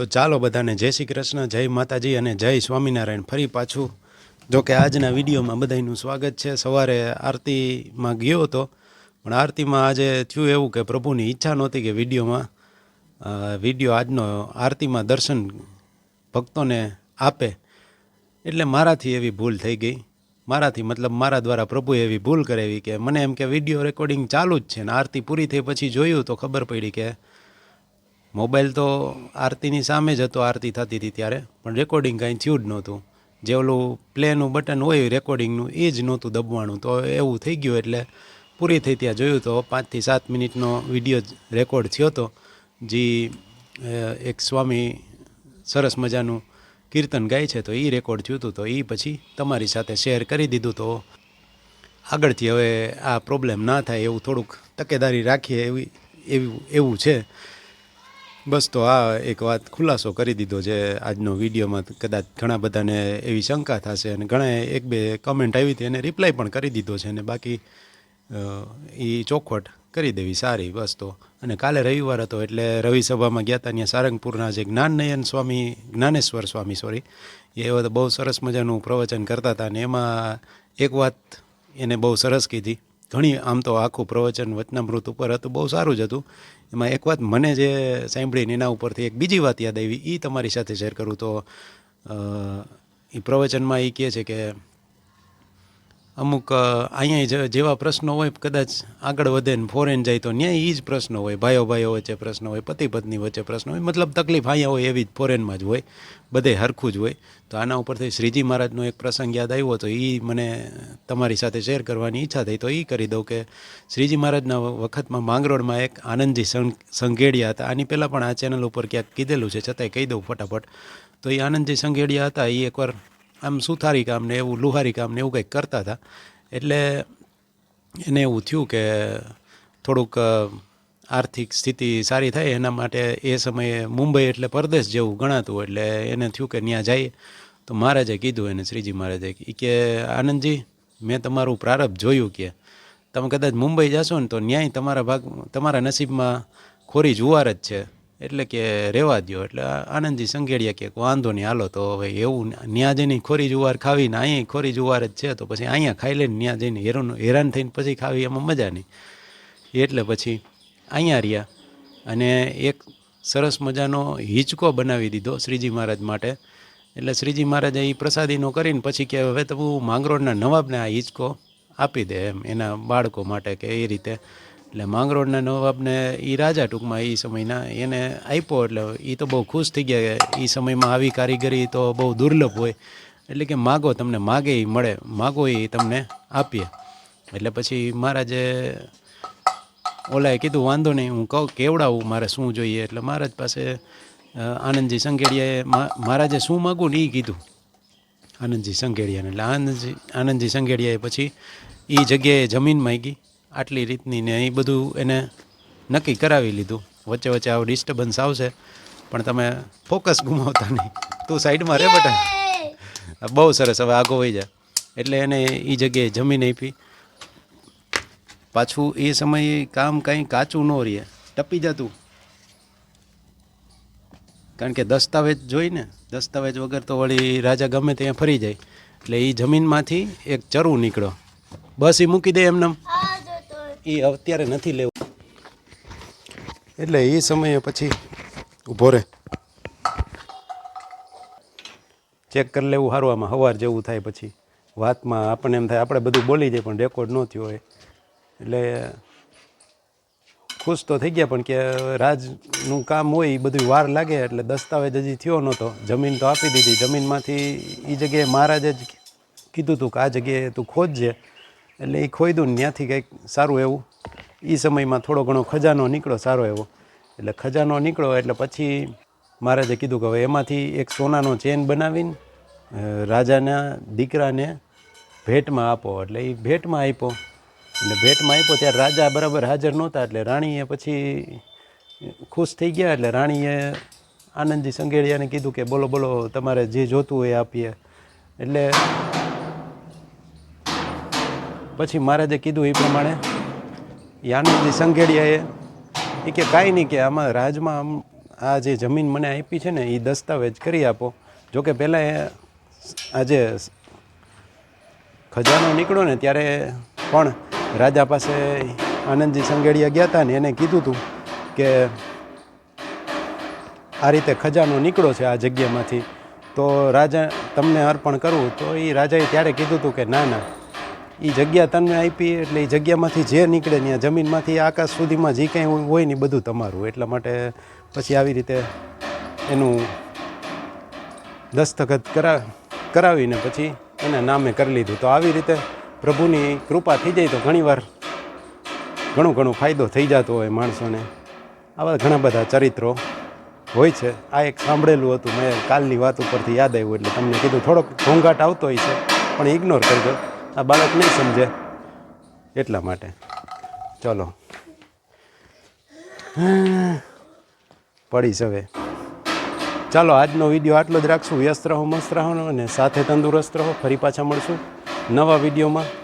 તો ચાલો બધાને જય શ્રી કૃષ્ણ, જય માતાજી અને જય સ્વામિનારાયણ. ફરી પાછું જો કે આજના વિડીયોમાં બધાનું સ્વાગત છે. સવારે આરતીમાં ગયો હતો, પણ આરતીમાં આજે થયું એવું કે પ્રભુની ઈચ્છા નહોતી કે વિડીયોમાં વીડિયો આજનો આરતીમાં દર્શન ભક્તોને આપે. એટલે મારાથી એવી ભૂલ થઈ ગઈ. મારાથી મતલબ મારા દ્વારા પ્રભુએ એવી ભૂલ કરાવી કે મને એમ કે વીડિયો રેકોર્ડિંગ ચાલુ જ છે ને આરતી પૂરી થઈ પછી જોયું તો ખબર પડી કે મોબાઈલ તો આરતીની સામે જ હતો, આરતી થતી હતી ત્યારે, પણ રેકોર્ડિંગ કાંઈ થયું જ નહોતું. જે ઓલું પ્લેનું બટન હોય રેકોર્ડિંગનું એ જ નહોતું દબવાનું તો એવું થઈ ગયું એટલે પૂરી થઈ ત્યાં જોયું તો પાંચથી સાત મિનિટનો વીડિયો રેકોર્ડ થયો હતો, જે એક સ્વામી સરસ મજાનું કીર્તન ગાય છે, તો એ રેકોર્ડ થયું હતું, તો એ પછી તમારી સાથે શેર કરી દીધું. તો આગળથી હવે આ પ્રોબ્લેમ ના થાય, એવું થોડુંક તકેદારી રાખીએ એવી, એવું એવું છે. બસ તો આ એક વાત ખુલાસો કરી દીધો છે આજનો વિડીયોમાં. કદાચ ઘણા બધાને એવી શંકા થશે અને ઘણા એક બે કમેન્ટ આવી હતી એને રિપ્લાય પણ કરી દીધો છે અને બાકી એ ચોખવટ કરી દેવી સારી, બસ તો. અને કાલે રવિવાર હતો એટલે રવિ સભામાં ગયા હતા ત્યાં સારંગપુરના જે જ્ઞાનનયન સ્વામી, જ્ઞાનેશ્વર સ્વામી સોરી એ તો બહુ સરસ મજાનું પ્રવચન કરતા હતા અને એમાં એક વાત એને બહુ સરસ કીધી. ઘણી આમ તો આખું પ્રવચન વચનામૃત ઉપર હતું, બહુ સારું જ હતું. એમાં એક વાત મને જે સાંભળીને એના ઉપરથી એક બીજી વાત યાદ આવી એ તમારી સાથે શેર કરું તો એ પ્રવચનમાં એ કહે છે કે અમુક અહીંયા જેવા પ્રશ્નો હોય, કદાચ આગળ વધે ને ફોરેન જાય તો ન્યાય એ જ પ્રશ્નો હોય. ભાઈઓ ભાઈઓ વચ્ચે પ્રશ્ન હોય, પતિ પત્ની વચ્ચે પ્રશ્ન હોય. મતલબ તકલીફ અહીંયા હોય એવી જ ફોરેનમાં જ હોય. બધે હરખું જ હોય. તો આના ઉપરથી શ્રીજી મહારાજનો એક પ્રસંગ યાદ આવ્યો તો એ મને તમારી સાથે શેર કરવાની ઈચ્છા થઈ. તો એ કરી દઉં કે શ્રીજી મહારાજના વખતમાં માંગરોળમાં એક આનંદજી સંઘ સંઘેડિયા હતા. આની પહેલાં પણ આ ચેનલ ઉપર ક્યાંક કીધેલું છે. છતાંય કહી દઉં ફટાફટ. તો એ આનંદજી સંઘેડિયા હતા. એ એકવાર આમ સુથારી કામ ને એવું, લુહારી કામ ને એવું કંઈક કરતા હતા. એટલે એને એવું થયું કે થોડુંક આર્થિક સ્થિતિ સારી થાય, એના માટે એ સમયે મુંબઈ એટલે પરદેશ જેવું ગણાતું એટલે એને થયું કે ત્યાં જઈએ. તો મહારાજે કીધું, એને શ્રીજી મહારાજે કે, આનંદજી, મેં તમારું પ્રારબ્ધ જોયું કે, તમે કદાચ મુંબઈ જશો ને તો ન્યાય તમારા ભાગ, તમારા નસીબમાં ખોરી જુવાર જ છે. એટલે કે રહેવા દ્યો, એટલે આનંદજી સંઘેડિયા કે વાંધો નહીં, હાલો તો હવે એવું ન્યા જઈને ખોરી જુવાર ખાવીને અહીંયા ખોરી જુવાર જ છે, તો પછી અહીંયા ખાઈ લઈને ન્યા જઈને હેરાન હેરાન થઈને પછી ખાવી એમાં મજા નહીં. એટલે પછી અહીંયા રહ્યા અને એક સરસ મજાનો હિંચકો બનાવી દીધો શ્રીજી મહારાજ માટે. એટલે શ્રીજી મહારાજે એ પ્રસાદીનો કરીને પછી કે હવે તો માંગરોળના નવાબને આ હિંચકો આપી દે એમ એના બાળકો માટે કે એ રીતે. એટલે માંગરોળના નવાબને એ રાજા ટૂંકમાં એ સમયના એને આપ્યો એટલે એ તો બહુ ખુશ થઈ ગયા કે એ સમયમાં આવી કારીગરી તો બહુ દુર્લભ હોય. એટલે કે માગો તમને, માગે એ મળે, માગો એ તમને આપીએ. એટલે પછી મહારાજે ઓલાએ કીધું, વાંધો નહીં, હું કહું, કેવડાવું મારે શું જોઈએ? એટલે મહારાજ પાસે આનંદજી સંઘેડિયાએ મહારાજે શું માગું ને એ કીધું. આનંદજી સંઘેડિયાને, એટલે આનંદજી આનંદજી સંઘેડિયાએ પછી એ જગ્યાએ જમીન માંગી. આટલી રીતની ને એ બધું એને નક્કી કરાવી લીધું. વચ્ચે વચ્ચે આવું ડિસ્ટર્બન્સ આવશે પણ તમે ફોકસ ગુમાવતા નહીં. તું સાઈડમાં રે બેટા. બહુ સરસ હવે આગો વહી જાય એટલે એને એ જગ્યાએ જમીન આપી. પાછું એ સમયે કામ કાંઈ કાચું ન રહે. ટપી જતું કારણ કે દસ્તાવેજ જોઈ ને દસ્તાવેજ વગર તો વળી રાજા ગમે ત્યાં ફરી જાય. એટલે એ જમીનમાંથી એક ચરવું નીકળો બસ એ મૂકી દે એમને એ અત્યારે નથી લેવું. એટલે એ સમયે પછી ઊભો રહે ચેક કરી લેવું સારું આમાં સવાર જેવું થાય પછી. વાતમાં આપણને એમ થાય, આપણે બધું બોલી જાય, પણ રેકોર્ડ ન થયો હોય. એટલે ખુશ તો થઈ ગયા, પણ કે રાજનું કામ હોય, એ બધું વાર લાગે, એટલે દસ્તાવેજ હજી થયો નહોતો. જમીન તો આપી દીધી. જમીનમાંથી એ જગ્યાએ મહારાજે જ કીધું હતું કે આ જગ્યાએ તું ખોજજે. એટલે એ ખોઈદું ને ત્યાંથી કંઈક સારું એવું. એ સમયમાં થોડો ઘણો ખજાનો નીકળો, સારો એવો. એટલે ખજાનો નીકળો એટલે પછી મહારાજે કીધું કે હવે એમાંથી એક સોનાનો ચેન બનાવીને રાજાના દીકરાને ભેટમાં આપો. એટલે એ ભેટમાં આપ્યો. એટલે ભેટમાં આપ્યો ત્યારે રાજા બરાબર હાજર નહોતા એટલે રાણીએ પછી ખુશ થઈ ગયા એટલે રાણીએ આનંદજી સંઘેડિયાને કીધું કે બોલો બોલો, તમારે જે જોતું હોય આપીએ. એટલે પછી મહારાજે કીધું એ પ્રમાણે એ આનંદજી સંઘેડિયાએ એ કે કાંઈ નહીં કે આમાં રાજમાં આમ આ જે જમીન મને આપી છે ને એ દસ્તાવેજ કરી આપો. જોકે પહેલાં એ આજે ખજાનો નીકળ્યો ને ત્યારે પણ રાજા પાસે આનંદજી સંઘેડિયા ગયા હતા ને એને કીધું હતું કે આ રીતે ખજાનો નીકળ્યો છે આ જગ્યામાંથી. તો રાજા, તમને અર્પણ કરવું તો એ રાજાએ ત્યારે કીધું હતું કે ના ના એ જગ્યા તમને આપી, એટલે એ જગ્યામાંથી જે નીકળે ત્યાં જમીનમાંથી આકાશ સુધીમાં જે કંઈ હોય ને બધું તમારું. એટલા માટે પછી આવી રીતે એનું દસ્તખત કરા, કરાવીને પછી એના નામે કરી લીધું. તો આવી રીતે પ્રભુની કૃપા થઈ જાય તો ઘણીવાર ઘણું ઘણું ફાયદો થઈ જતો હોય માણસોને. આવા ઘણા બધા ચરિત્રો હોય છે. આ એક સાંભળેલું હતું, મેં કાલની વાત ઉપરથી યાદ આવ્યું, એટલે તમને કીધું, થોડોક ઘોંઘાટ આવતો હોય છે, પણ ઇગ્નોર કરજો. આ બાળક નહીં સમજે. એટલા માટે. ચલો. પડી હવે. ચાલો, આજનો વીડિયો આટલો જ રાખશું. વ્યસ્ત રહો, મસ્ત રહો અને સાથે તંદુરસ્ત રહો. ફરી પાછા મળશું નવા વિડીયોમાં.